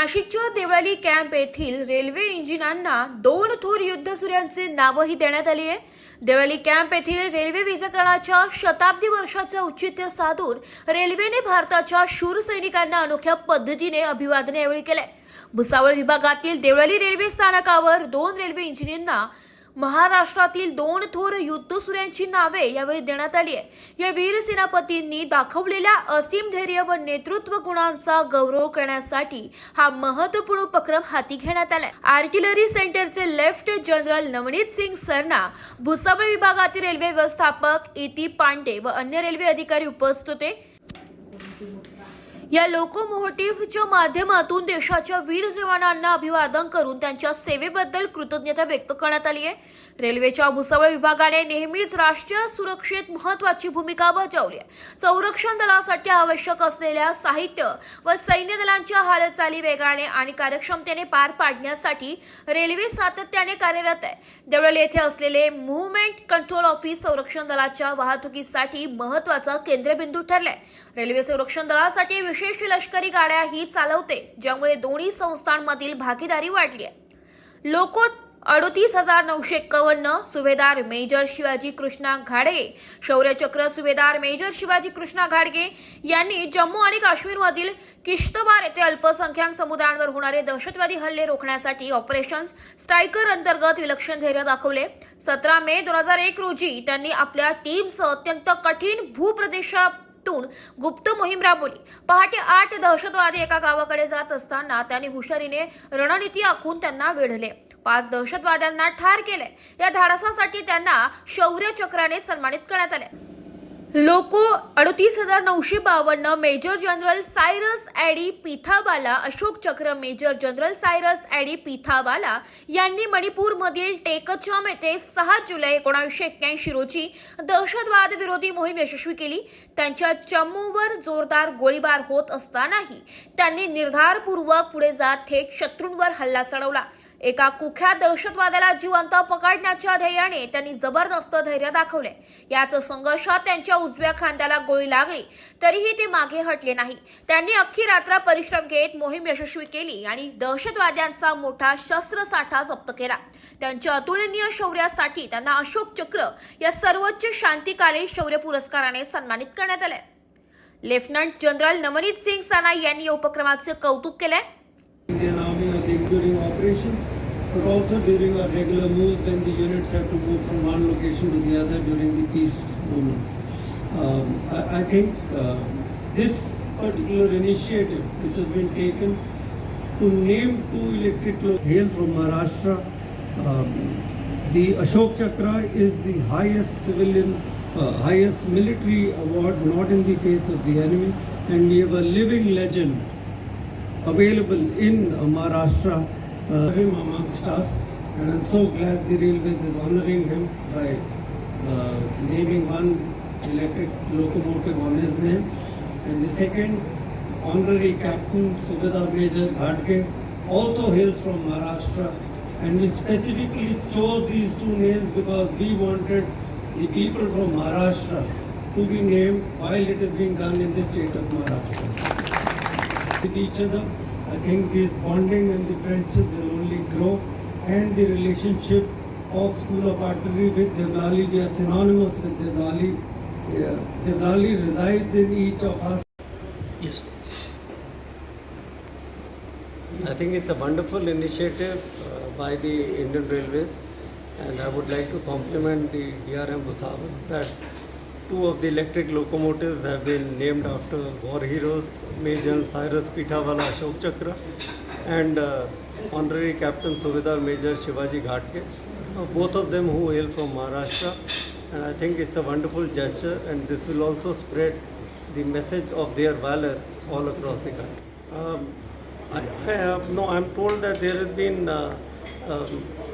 नाशिकच्या देवळाली कॅम्प येथील रेल्वे इंजिनांना दोन थोर युद्धसूर्यांचे नावही देण्यात आली आहे. देवळाली कॅम्प येथील रेल्वे विजकरणाच्या शताब्दी वर्षाचं औचित्य साधून रेल्वेने भारताच्या शूर सैनिकांना अनोख्या पद्धतीने अभिवादन यावेळी केले भुसावळ विभागातील देवळाली रेल्वे स्थानकावर दोन रेल्वे इंजिनींना महाराष्ट्रातील दोन थोर युद्धसूर्यांची नावे यावेळी देण्यात आली आहे. या वीर सेनापतींनी दाखवलेल्या असीम धैर्य व नेतृत्व गुणांचा गौरव करण्यासाठी हा महत्त्वपूर्ण उपक्रम हाती घेण्यात आलाय. आर्टिलरी सेंटरचे लेफ्ट जनरल नवनीत सिंग सरना भुसावळ विभागातील रेल्वे व्यवस्थापक इति पांडे व अन्य रेल्वे अधिकारी उपस्थित होते. या लोकोमोटिव्हच्या माध्यमातून देशाच्या वीर जवानांना अभिवादन करून त्यांच्या सेवेबद्दल कृतज्ञता व्यक्त करण्यात आली आहे. रेल्वेच्या भुसावळ विभागाने नेहमीच राष्ट्रीय सुरक्षेत महत्वाची भूमिका बजावली आहे. संरक्षण दलासाठी आवश्यक असलेल्या साहित्य व सैन्य दलांच्या हालचाली वेगाने आणि कार्यक्षमतेने पार पाडण्यासाठी रेल्वे सातत्याने कार्यरत आहे. देवळल येथे असलेले मुव्हमेंट कंट्रोल ऑफिस संरक्षण दलाच्या वाहतुकीसाठी महत्त्वाचा केंद्रबिंदू ठरलाय. रेल्वे संरक्षण दलासाठी विशेष लष्करी गाड्याही चालवते ज्यामुळे दोन्ही संस्थांमधील भागीदारी वाढली आहे. लोको अडतीस हजार नऊशे एक्कावन्न सुभेदार मेजर शिवाजी कृष्णा घाडगे शौर्यचक्र सुभेदार मेजर शिवाजी कृष्णा घाडगे यांनी जम्मू आणि काश्मीरमधील किश्तवार येथे अल्पसंख्याक समुदायांवर होणारे दहशतवादी हल्ले रोखण्यासाठी ऑपरेशन स्ट्रायकर अंतर्गत विलक्षण धैर्य दाखवले. सतरा मे दोन हजार एक रोजी त्यांनी आपल्या टीमसह अत्यंत कठीण भूप्रदेशा तून गुप्त मोहीम राबवली. पहाटे आठ दहशतवादी एका गावाकडे जात असताना त्यांनी हुशारीने रणनीती आखून त्यांना वेढले. पाच दहशतवाद्यांना ठार केले. या धाडसासाठी त्यांना शौर्य चक्राने सन्मानित करण्यात आले. लोको अडतीस हजार नऊशे बावन्न major general Cyrus Addie Pithawalla Ashok Chakra major general Cyrus Addie Pithawalla यांनी मणिपूरमधील टेकचम येथे सहा जुलै एकोणावीसशे एक्क्याऐंशी रोजी दहशतवाद विरोधी मोहीम यशस्वी केली. त्यांच्या चमूवर जोरदार गोळीबार होत असतानाही त्यांनी निर्धारपूर्वक पुढे जात थेट शत्रूंवर हल्ला चढवला. एका कुख्यात दहशतवाद्याला जिवंत पकडण्याच्या ध्येयाने त्यांनी जबरदस्त धैर्य दाखवले. याच संघर्षात त्यांच्या उजव्या खांद्याला गोळी लागली तरीही ते मागे हटले नाही. त्यांनी अख्खी रात्र परिश्रम घेत मोहीम यशस्वी केली आणि दहशतवाद्यांचा मोठा शस्त्रसाठा जप्त केला. त्यांच्या अतुलनीय शौर्यासाठी त्यांना अशोक चक्र या सर्वोच्च शांतिकाली शौर्य पुरस्काराने सन्मानित करण्यात आले. लेफ्टनंट जनरल नवनीत सिंग सना यांनी या उपक्रमाचे कौतुक केले operations but also during our regular moves when the units have to move from one location to the other during the peace movement. Um, I, I think uh, this particular initiative which has been taken to name two electric lo- hail from Maharashtra. Um, the Ashok Chakra is the highest civilian, uh, highest military award not in the face of the enemy, and we have a living legend available in uh, Maharashtra. Him amongst us, and I'm so glad the railways is honoring him by uh, naming one electric locomotive on his name. And the second, honorary captain Subedar Major Ghatge, also hails from Maharashtra. And we specifically chose these two names because we wanted the people from Maharashtra to be named while it is being done in the state of Maharashtra with each other. I think this bonding and the friendship will only grow, and the relationship of School of Artillery with Devrali, we are synonymous with Devrali. Yeah, Devrali resides in each of us. Yes. I think it's a wonderful initiative uh, by the Indian Railways and I would like to compliment the DRM Bhusaval that two of the electric locomotives have been named after war heroes Major Cyrus Pitawala Ashok Chakra and uh, honorary Captain Subedar Major Shivaji Ghatke. Uh, both of them who hail from Maharashtra and I think it's a wonderful gesture and this will also spread the message of their valor all across the country. Um, I, I have no. I'm told that there has been uh,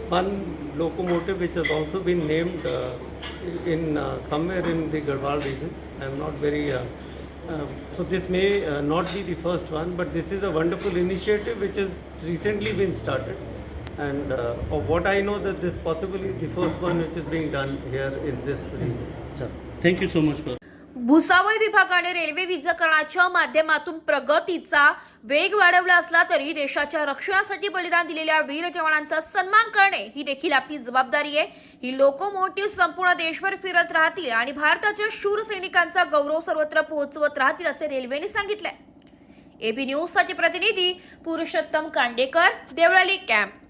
one locomotive which has also been named uh, in uh, somewhere in the Garhwal region. I'm not very. Uh, uh, so this may not be the first one, but this is a wonderful initiative which has recently been started. And of what I know, that this possibly is the first one which is being done here in this region. Thank you so much, sir. Bhusawal विभागाने railway विजकरणाच्या माध्यमातून प्रगतीचा वेग वाढवला असला तरी देशाच्या रक्षणासाठी बलिदान दिलेल्या वीर जवानांचा सन्मान करणे ही देखील आपली जबाबदारी आहे. ही लोकोमोटिव्ह संपूर्ण देशभर फिरत राहतील आणि भारताच्या शूर सैनिकांचा गौरव सर्वत्र पोहोचवत राहतील असे रेल्वेने सांगितले एबी न्यूजसाठी प्रतिनिधी पुरुषोत्तम कांडेकर देवळाली कॅम्प.